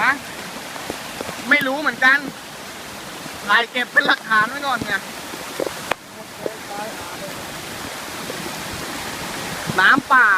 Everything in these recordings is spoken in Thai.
ฮะไม่รู้เหมือนกันถ่ายเก็บเป็นหลักฐานไว้ก่อนเนี่ยน้ำป่า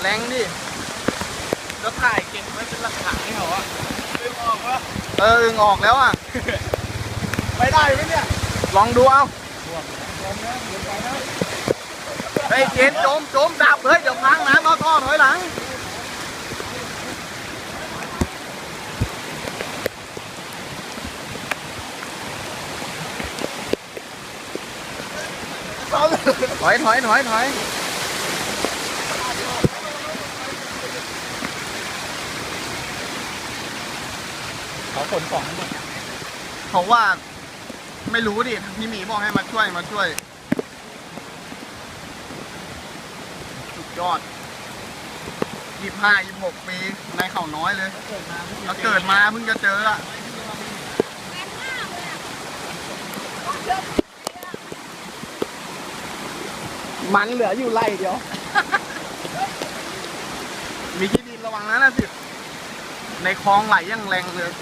แรงดิแล้วถ่ายเก็บไว้เป็นหลักฐานให้เขาอะดึงออกวะเอออึงออกแล้วอะ ไปได้ไหมเนี่ย ลองดูเอาลองนะเดี๋ยวไปนะเฮ้ยเจนโจมโจมดับเฮ้ยเดี๋ยวพังน้ำเอาท่อถอยหลังเอาเลยถอยถอยถอยถอย เขาขนของหมดเขาว่า ไม่รู้ดิพี่หมีบอกให้มาช่วยมาช่วย สุดยอดยี่ห้ายี่หกปี ในเขาน้อยเลยเกิดมาแล้วเกิดมาเพิ่งจะเจออะมันเหลืออยู่ไล่เดียว มีที่ดินระวังนะนะสิ ในคลองไหลอยังแรงเลย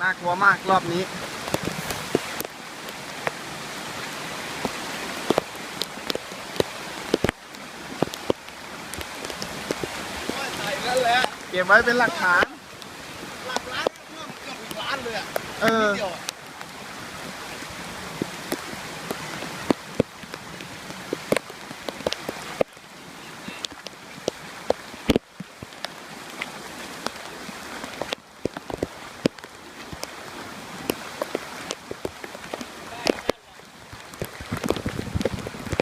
น่ากลัวมากรอบนี้ใส่กันแหละเก็บไว้เป็นหลักฐาน หลักล้านเพิ่มเกือบถึงล้านเลยอะเออ นิดเดียวอะ